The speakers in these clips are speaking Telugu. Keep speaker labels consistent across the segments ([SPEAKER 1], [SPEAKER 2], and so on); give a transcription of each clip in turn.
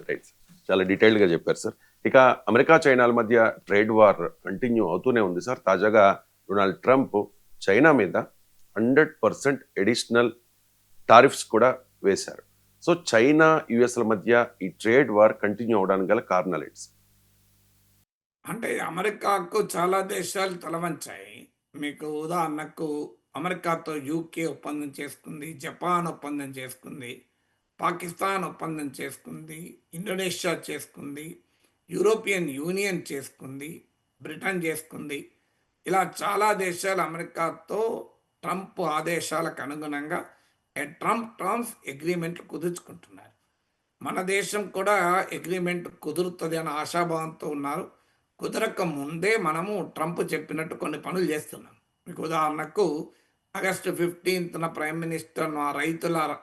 [SPEAKER 1] రైట్ చాలా డీటెయిల్డ్గా చెప్పారు సార్ ఇక అమెరికా చైనాల మధ్య ట్రేడ్ వార్ కంటిన్యూ అవుతూనే ఉంది సార్ తాజాగా డొనాల్డ్ ట్రంప్ చైనా మీద హండ్రెడ్ పర్సెంట్ ఎడిషనల్ టారిఫ్స్ కూడా వేశారు. సో చైనా యుఎస్ల మధ్య ఈ ట్రేడ్ వార్ కంటిన్యూ అవడానికి గల కారణాలు ఏంటి
[SPEAKER 2] అంటే అమెరికాకు చాలా దేశాలు తలవంచాయి. మీకు ఉదాహరణకు అమెరికాతో యూకే ఒప్పందం చేసుకుంది జపాన్ ఒప్పందం చేసుకుంది పాకిస్తాన్ ఒప్పందం చేసుకుంది ఇండోనేషియా చేసుకుంది యూరోపియన్ యూనియన్ చేసుకుంది బ్రిటన్ చేసుకుంది. ఇలా చాలా దేశాలు అమెరికాతో ట్రంప్ ఆదేశాలకు అనుగుణంగా ఏ ట్రంప్ టర్మ్స్ అగ్రిమెంట్ కుదుర్చుకుంటున్నారు. మన దేశం కూడా అగ్రిమెంట్ కుదురుతుంది అనే ఆశాభావంతో ఉన్నారు. కుదరక ముందే మనము ట్రంప్ చెప్పినట్టు కొన్ని పనులు చేస్తున్నాం. మీకు ఉదాహరణకు ఆగస్టు ఫిఫ్టీన్త్న ప్రైమ్ మినిస్టర్ ఆ రైతుల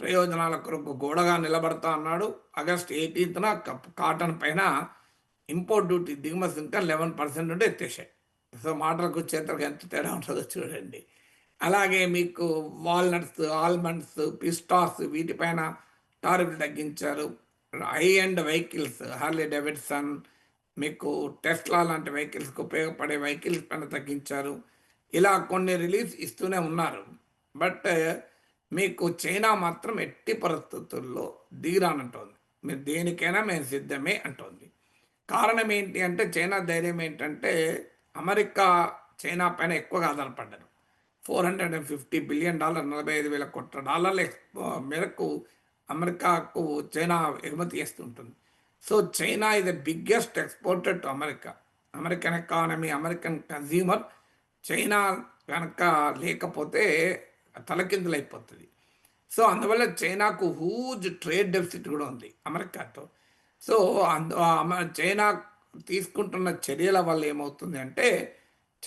[SPEAKER 2] ప్రయోజనాల కొరకు గోడగా నిలబడతా అన్నాడు. ఆగస్ట్ ఎయిటీన్త్న కాటన్ పైన ఇంపోర్ట్ డ్యూటీ దిగుమతి సుంకం లెవెన్ పర్సెంట్ ఉంటే ఎత్తేసాయి సో మాటలకు చేతలకు ఎంత తేడా ఉంటుందో చూడండి. అలాగే మీకు వాల్నట్స్ ఆల్మండ్స్ పిస్టాస్ వీటిపైన టారిఫ్ తగ్గించారు. High end vehicles Harley Davidson మీకు టెస్లా లాంటి వెహికల్స్కి ఉపయోగపడే వెహికల్స్ పైన తగ్గించారు. ఇలా కొన్ని రిలీఫ్ ఇస్తూనే ఉన్నారు. బట్ మీకు చైనా మాత్రం ఎట్టి పరిస్థితుల్లో దిగిరానంటోంది. మీరు దేనికైనా మేము సిద్ధమే అంటోంది. కారణం ఏంటి అంటే చైనా ధైర్యం ఏంటంటే అమెరికా చైనా పైన ఎక్కువగా ఆధారపడ్డారు. Four hundred and fifty billion dollar నలభై ఐదు వేల కోట్ల డాలర్ల ఎక్స్పో మేరకు అమెరికాకు చైనా ఎగుమతి చేస్తుంటుంది so China is the biggest exported to America American economy American consumer China కనుక లేకపోతే తలకిందులైపోతుంది. సో అందువల్ల చైనాకు హూజ్ ట్రేడ్ డెఫిసిట్ కూడా ఉంది అమెరికాతో. సో అందు అమ- చైనా తీసుకుంటున్న చర్యల వల్ల ఏమవుతుంది అంటే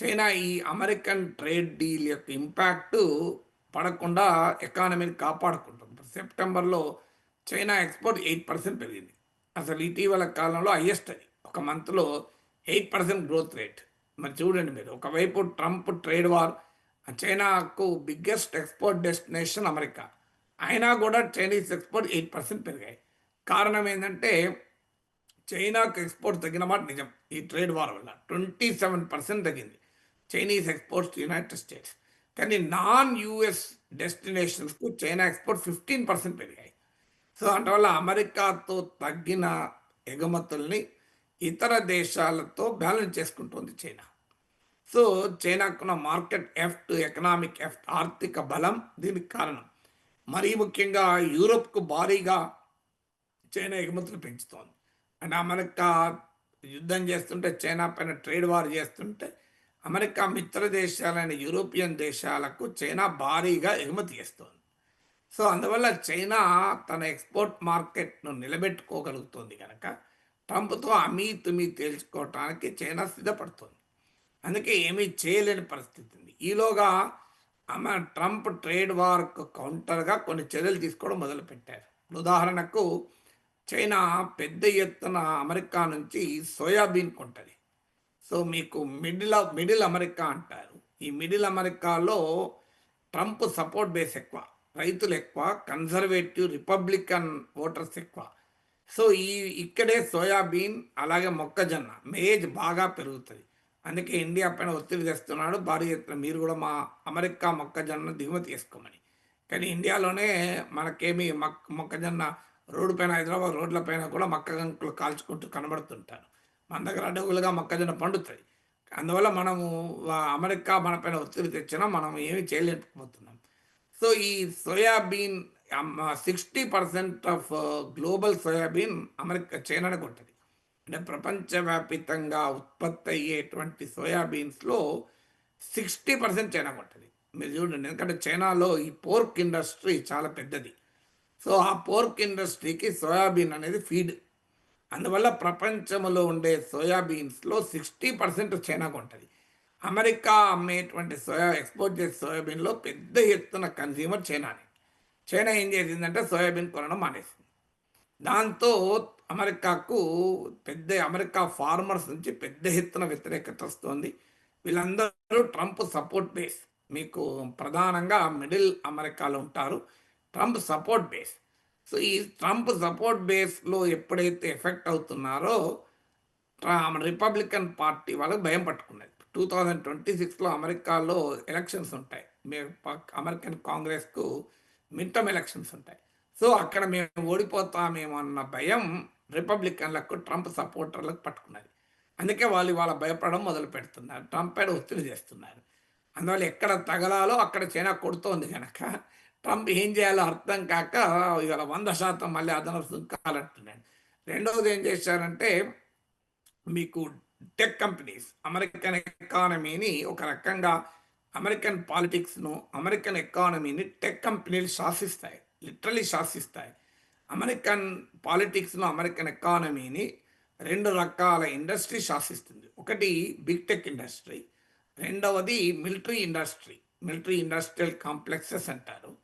[SPEAKER 2] చైనా ఈ అమెరికన్ ట్రేడ్ డీల్ యొక్క ఇంపాక్ట్ పడకుండా ఎకానమీని కాపాడుకుంటుంది. సెప్టెంబర్లో చైనా ఎక్స్పోర్ట్ ఎయిట్ పర్సెంట్ పెరిగింది. అసలు ఇటీవల కాలంలో హయ్యెస్ట్ అది. ఒక మంత్లో ఎయిట్ పర్సెంట్ గ్రోత్ రేట్. మరి చూడండి మీరు ఒకవైపు ట్రంప్ ట్రేడ్ వార్ చైనాకు బిగ్గెస్ట్ ఎక్స్పోర్ట్ డెస్టినేషన్ అమెరికా. అయినా కూడా చైనీస్ ఎక్స్పోర్ట్ ఎయిట్ పర్సెంట్ పెరిగాయి. కారణం ఏంటంటే చైనాకు ఎక్స్పోర్ట్ తగ్గిన మాట నిజం. ఈ ట్రేడ్ వార్ వల్ల ట్వంటీ సెవెన్ పర్సెంట్ తగ్గింది చైనీస్ ఎక్స్పోర్ట్స్ యునైటెడ్ స్టేట్స్ కానీ నాన్ యూఎస్ డెస్టినేషన్స్కు చైనా ఎక్స్పోర్ట్ ఫిఫ్టీన్ పర్సెంట్ పెరిగాయి. సో అందువల్ల అమెరికాతో తగ్గిన ఎగుమతుల్ని ఇతర దేశాలతో బ్యాలెన్స్ చేసుకుంటుంది చైనా సో చైనాకున్న మార్కెట్ ఎఫ్ట్ ఎకనామిక్ ఎఫ్ట్ ఆర్థిక బలం దీనికి కారణం. మరీ ముఖ్యంగా యూరోప్కు భారీగా చైనా ఎగుమతులు పెంచుతోంది. అండ్ అమెరికా యుద్ధం చేస్తుంటే చైనా పైన ట్రేడ్ వార్ చేస్తుంటే అమెరికా మిత్ర దేశాలైన యూరోపియన్ దేశాలకు చైనా భారీగా ఎగుమతి చేస్తోంది. సో అందువల్ల చైనా తన ఎక్స్పోర్ట్ మార్కెట్ను నిలబెట్టుకోగలుగుతుంది కనుక ట్రంప్తో అమీ తుమీ తేల్చుకోవటానికి చైనా సిద్ధపడుతుంది. అందుకే ఏమీ చేయలేని పరిస్థితి ఉంది. ఈలోగా ఆమె ట్రంప్ ట్రేడ్ వార్కు కౌంటర్గా కొన్ని చర్యలు తీసుకోవడం మొదలుపెట్టారు. ఉదాహరణకు చైనా పెద్ద ఎత్తున అమెరికా నుంచి సోయాబీన్ కొంటది. సో మీకు మిడిల్ మిడిల్ అమెరికా అంటారు. ఈ మిడిల్ అమెరికాలో ట్రంప్ సపోర్ట్ బేస్ ఎక్కువ రైతులు ఎక్కువ కన్జర్వేటివ్ రిపబ్లికన్ ఓటర్స్ ఎక్కువ. సో ఈ ఇక్కడే సోయాబీన్ అలాగే మొక్కజొన్న మేజ్ బాగా పెరుగుతుంది. అందుకే ఇండియా పైన ఒత్తిడి తెస్తున్నాడు. భారీ ఎత్తున మీరు కూడా మా అమెరికా మొక్కజొన్న దిగుమతి చేసుకోమని. కానీ ఇండియాలోనే మనకేమి మక్ మొక్కజొన్న రోడ్డు పైన హైదరాబాద్ రోడ్ల పైన కూడా మొక్క గంకులు కాల్చుకుంటూ కనబడుతుంటారు. మన దగ్గర అడవులుగా మొక్కజొన్న పండుతుంది అందువల్ల మనము అమెరికా మన పైన ఒత్తిడి తెచ్చినా మనం ఏమి చేయలేకపోతున్నాం. సో ఈ soybean sixty percent of global soybean America చైనాకు కొంటది అంటే ప్రపంచవ్యాప్తంగా ఉత్పత్తి అయ్యేటువంటి సోయాబీన్స్లో సిక్స్టీ పర్సెంట్ చైనా కొంటది మీరు చూడండి ఎందుకంటే చైనాలో ఈ పోర్క్ ఇండస్ట్రీ చాలా పెద్దది. సో ఆ పోర్క్ ఇండస్ట్రీకి సోయాబీన్ అనేది ఫీడ్. అందువల్ల ప్రపంచంలో ఉండే సోయాబీన్స్లో సిక్స్టీ పర్సెంట్ చైనా కొంటది. అమెరికా అమ్మేటువంటి సోయా ఎక్స్పోర్ట్ చేసే సోయాబీన్లో పెద్ద ఎత్తున కన్జ్యూమర్ చైనానే. చైనా ఏం చేసిందంటే సోయాబీన్ కొనడం మానేసింది. దాంతో అమెరికాకు పెద్ద అమెరికా ఫార్మర్స్ నుంచి పెద్ద ఎత్తున వ్యతిరేకత వస్తుంది. వీళ్ళందరూ ట్రంప్ సపోర్ట్ బేస్. మీకు ప్రధానంగా మిడిల్ అమెరికాలో ఉంటారు. Trump support base. సో ఈ ట్రంప్ సపోర్ట్ బేస్లో ఎప్పుడైతే ఎఫెక్ట్ అవుతున్నారో రిపబ్లికన్ పార్టీ వాళ్ళకి భయం పట్టుకున్నది టూ థౌజండ్ ట్వంటీ సిక్స్లో అమెరికాలో ఎలక్షన్స్ ఉంటాయి. మేము అమెరికన్ కాంగ్రెస్కు మిడ్ టర్మ్ ఎలక్షన్స్ ఉంటాయి. సో అక్కడ మేము ఓడిపోతామేమో అన్న భయం రిపబ్లికన్లకు ట్రంప్ సపోర్టర్లకు పట్టుకున్నది. అందుకే వాళ్ళు ఇవాళ భయపడడం మొదలు పెడుతున్నారు. ట్రంప్ పైన ఒత్తిడి చేస్తున్నారు? అందువల్ల ఎక్కడ తగలాలో అక్కడ చైనా కొడుతోంది కనుక ట్రంప్ ఏం చేయాలో అర్థం కాక ఇవాళ వంద శాతం మళ్ళీ అదనపు సుంకాలంటున్నాడు రెండవది ఏం చేశారంటే మీకు టెక్ కంపెనీస్ అమెరికన్ ఎకానమీని ఒక రకంగా అమెరికన్ పాలిటిక్స్ను అమెరికన్ ఎకానమీని టెక్ కంపెనీలు శాసిస్తాయి. లిటరలీ శాసిస్తాయి. అమెరికన్ పాలిటిక్స్లో అమెరికన్ ఎకానమీని రెండు రకాల ఇండస్ట్రీ శాసిస్తుంది. ఒకటి బిగ్ టెక్ ఇండస్ట్రీ రెండవది military industry military industrial complexes అంటారు.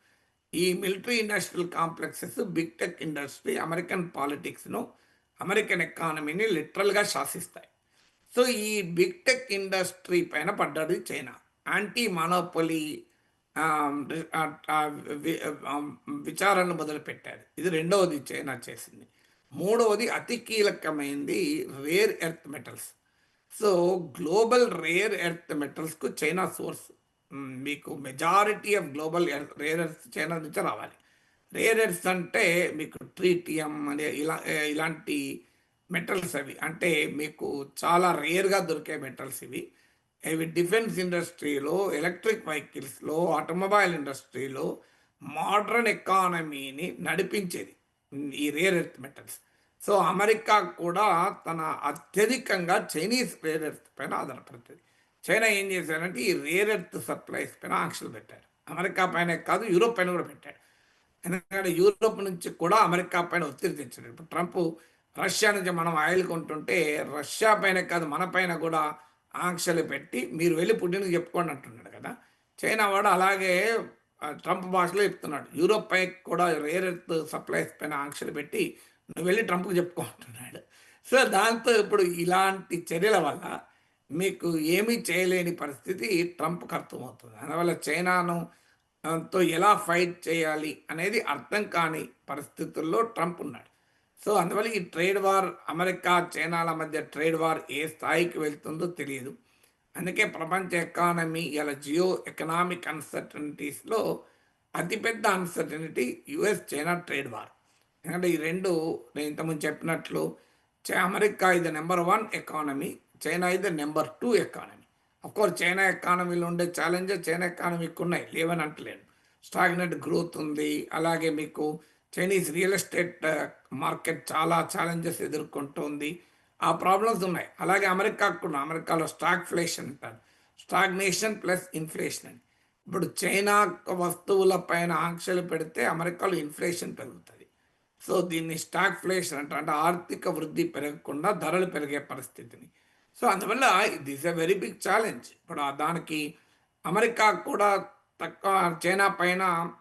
[SPEAKER 2] ఈ military industrial complexes big tech industry American పాలిటిక్స్ను American ఎకానమీని లిటరల్గా శాసిస్తాయి. సో ఈ బిగ్ టెక్ ఇండస్ట్రీ పైన పడ్డది చైనా. యాంటీ మానోపలి విచారణ మొదలుపెట్టారు. ఇది రెండవది చైనా చేసింది. మూడవది అతి కీలకమైంది rare earth metals so global rare earth మెటల్స్కు China source మీకు majority of global rare earth China నుంచి రావాలి. రేర్ ఎర్త్స్ అంటే మీకు ట్రీటియం అనే ఇలా ఇలాంటి మెటల్స్ అవి. అంటే మీకు చాలా రేర్గా దొరికే మెటల్స్ ఇవి. ఇవి డిఫెన్స్ ఇండస్ట్రీలో ఎలక్ట్రిక్ వెహికల్స్లో ఆటోమొబైల్ ఇండస్ట్రీలో మోడర్న్ ఎకానమీని నడిపించేది ఈ rare earth metals. So America కూడా తన అత్యధికంగా చైనీస్ రేర్ ఎర్త్ పైన ఆధారపడుతుంది. చైనా ఏం చేశారంటే ఈ రేర్ ఎర్త్ సప్లైస్ పైన ఆంక్షలు పెట్టారు. అమెరికా పైన కాదు యూరోప్ పైన కూడా పెట్టాడు ఎందుకంటే యూరోప్ నుంచి కూడా అమెరికా పైన ఒత్తిడి తెచ్చాడు ఇప్పుడు ట్రంప్ రష్యా నుంచి మనం ఆయిల్ కొంటుంటే రష్యా పైన కాదు మన పైన కూడా ఆంక్షలు పెట్టి మీరు వెళ్ళి పుట్టినకి చెప్పుకోండి అంటున్నాడు కదా. చైనా వాడు అలాగే ఆ, ట్రంప్ భాషలో చెప్తున్నాడు. యూరోప్ పై కూడా రేర్ ఎర్త్ సప్లైస్ పైన ఆంక్షలు పెట్టి నువ్వు వెళ్ళి ట్రంప్కి చెప్పుకో అంటున్నాడు. సో దాంతో ఇప్పుడు ఇలాంటి చర్యల వల్ల మీకు ఏమీ చేయలేని పరిస్థితి ట్రంప్కి అర్థమవుతుంది. అందువల్ల చైనాను తో ఎలా ఫైట్ చేయాలి అనేది అర్థం కాని పరిస్థితుల్లో ట్రంప్ ఉన్నాడు. సో అందువల్ల ఈ ట్రేడ్ వార్ అమెరికా చైనాల మధ్య ట్రేడ్ వార్ ఏ స్థాయికి వెళ్తుందో తెలియదు అందుకే ప్రపంచ ఎకానమీ ఇలా జియో ఎకనామిక్ అన్సర్టనిటీస్లో అతిపెద్ద uncertainty US China trade war. ఎందుకంటే ఈ రెండు నేను ఇంతకుముందు చెప్పినట్లు చై- అమెరికా ఇది నెంబర్ వన్ ఎకానమీ చైనా ఇది number two economy. Of course China ఎకానమీలో ఉండే ఛాలెంజెస్ చైనా ఎకానమీకి ఉన్నాయి. లేవని అంటలేను స్టాగ్నెంట్ గ్రోత్ ఉంది. అలాగే మీకు చైనీస్ రియల్ ఎస్టేట్ మార్కెట్ చాలా ఛాలెంజెస్ ఎదుర్కొంటుంది. ఆ ప్రాబ్లమ్స్ ఉన్నాయి. అలాగే అమెరికా కూడా అమెరికాలో స్టాక్ ఫ్లేషన్ అంటారు. స్టాగ్నేషన్ ప్లస్ ఇన్ఫ్లేషన్ అని ఇప్పుడు చైనా వస్తువుల పైన ఆంక్షలు పెడితే అమెరికాలో ఇన్ఫ్లేషన్ పెరుగుతుంది. సో దీన్ని స్టాక్ ఫ్లేషన్ అంటారు. అంటే ఆర్థిక వృద్ధి పెరగకుండా ధరలు పెరిగే పరిస్థితిని. సో అందువల్ల this a very big challenge ఇప్పుడు దానికి అమెరికా కూడా తక్కువ చైనా పైన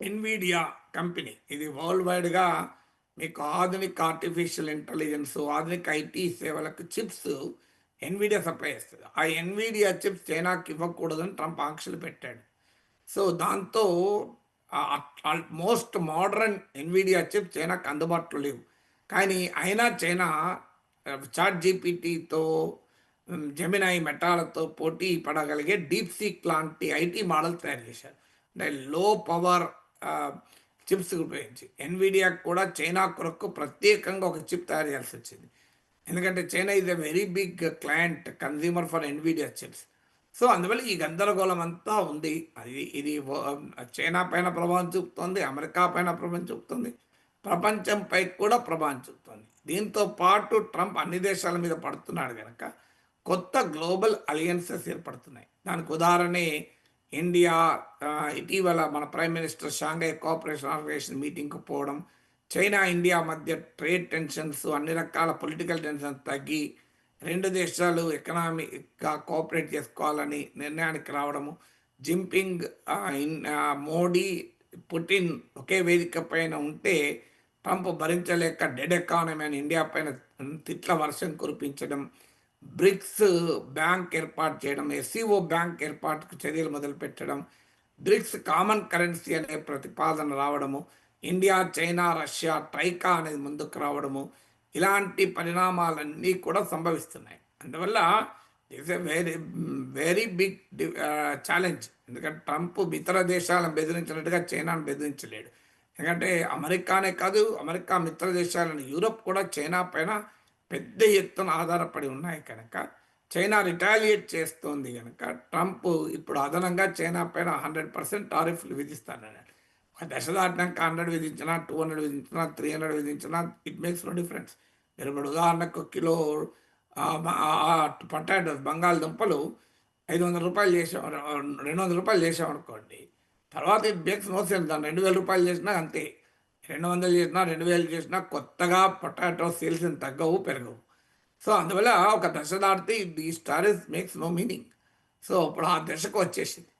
[SPEAKER 2] ఎన్వీడియా కంపెనీ. ఇది వరల్డ్ వైడ్గా మీకు ఆధునిక ఆర్టిఫిషియల్ ఇంటెలిజెన్స్ ఆధునిక ఐటీ సేవలకు చిప్స్ ఎన్విడియా సప్లై చేస్తుంది. ఆ ఎన్విడియా చిప్స్ చైనాకి ఇవ్వకూడదని ట్రంప్ ఆంక్షలు పెట్టాడు. సో దాంతో మోస్ట్ మోడర్న్ ఎన్విడియా చిప్స్ చైనాకు అందుబాటులో లేవు. కానీ అయినా చైనా చాట్ జీపీటీతో జమినాయి మెటాలతో పోటీ పడగలిగే డీప్ సీక్ లాంటి ఐటీ మోడల్ తయారు చేశారు. అంటే లో పవర్ చిప్స్ ఉపయోగించి ఎన్విడియా కూడా చైనా కొరకు ప్రత్యేకంగా ఒక చిప్ తయారు చేయాల్సి వచ్చింది. ఎందుకంటే China is a very big client consumer for Nvidia chips so అందువల్ల ఈ గందరగోళం అంతా ఉంది. అది ఇది చైనా పైన ప్రభావం చూపుతుంది అమెరికా పైన ప్రభావం చూపుతుంది ప్రపంచంపై కూడా ప్రభావం చూపుతుంది. దీంతో పాటు ట్రంప్ అన్ని దేశాల మీద పడుతున్నాడు కనుక కొత్త గ్లోబల్ అలయన్సెస్ ఏర్పడుతున్నాయి. దానికి ఉదాహరణే ఇండియా ఇటీవల మన prime minister Shanghai Cooperation Organisation మీటింగ్కి పోవడం చైనా ఇండియా మధ్య ట్రేడ్ టెన్షన్స్ అన్ని రకాల పొలిటికల్ టెన్షన్ తగ్గి రెండు దేశాలు ఎకనామిక్గా కోఆపరేట్ చేసుకోవాలని నిర్ణయానికి రావడము. జింపింగ్ మోడీ పుటిన్ ఒకే వేదిక పైన ఉంటే ట్రంప్ భరించలేక డెడ్ ఎకానమీ అని ఇండియా పైన తిట్ల వర్షం కురిపించడం బ్రిక్స్ బ్యాంక్ ఏర్పాటు చేయడం ఎస్సీఓ బ్యాంక్ ఏర్పాటుకు చర్యలు మొదలుపెట్టడం బ్రిక్స్ కామన్ కరెన్సీ అనే ప్రతిపాదన రావడము ఇండియా చైనా రష్యా ట్రైకా అనేది ముందుకు రావడము ఇలాంటి పరిణామాలన్నీ కూడా సంభవిస్తున్నాయి. అందువల్ల it's a very very big challenge. ఎందుకంటే ట్రంప్ ఇతర దేశాలను బెదిరించినట్టుగా చైనాను బెదిరించలేడు. ఎందుకంటే అమెరికానే కాదు అమెరికా మిత్ర దేశాలను యూరోప్ కూడా చైనా పైన పెద్ద ఎత్తున ఆధారపడి ఉన్నాయి కనుక చైనా రిటాలియేట్ చేస్తోంది కనుక ట్రంప్ ఇప్పుడు అదనంగా చైనా పైన హండ్రెడ్ పర్సెంట్ టారిఫ్లు విధిస్తానన్నాడు. ఒక దశ దాటినాక హండ్రెడ్ విధించినా టూ హండ్రెడ్ విధించినా త్రీ హండ్రెడ్ విధించినా ఇట్ మేక్స్ నో డిఫరెన్స్. మీరు ఇప్పుడు ఉదాహరణకు కిలో పొటాటోస్ బంగాళదుంపలు ఐదు వందల రూపాయలు చేసాం రెండు వందల రూపాయలు చేసాం అనుకోండి. తర్వాత ఇట్ మేక్స్ నో సెన్స్. దాన్ని రెండు వేల రూపాయలు చేసినా అంతే. రెండు వందలు చేసినా రెండు వేలు చేసినా కొత్తగా పొటాటో సేల్స్ తగ్గవు పెరగవు. సో అందువల్ల ఒక దశ దాటితే ఈ స్టారీస్ మేక్స్ నో మీనింగ్. సో ఇప్పుడు ఆ దశకు వచ్చేసింది.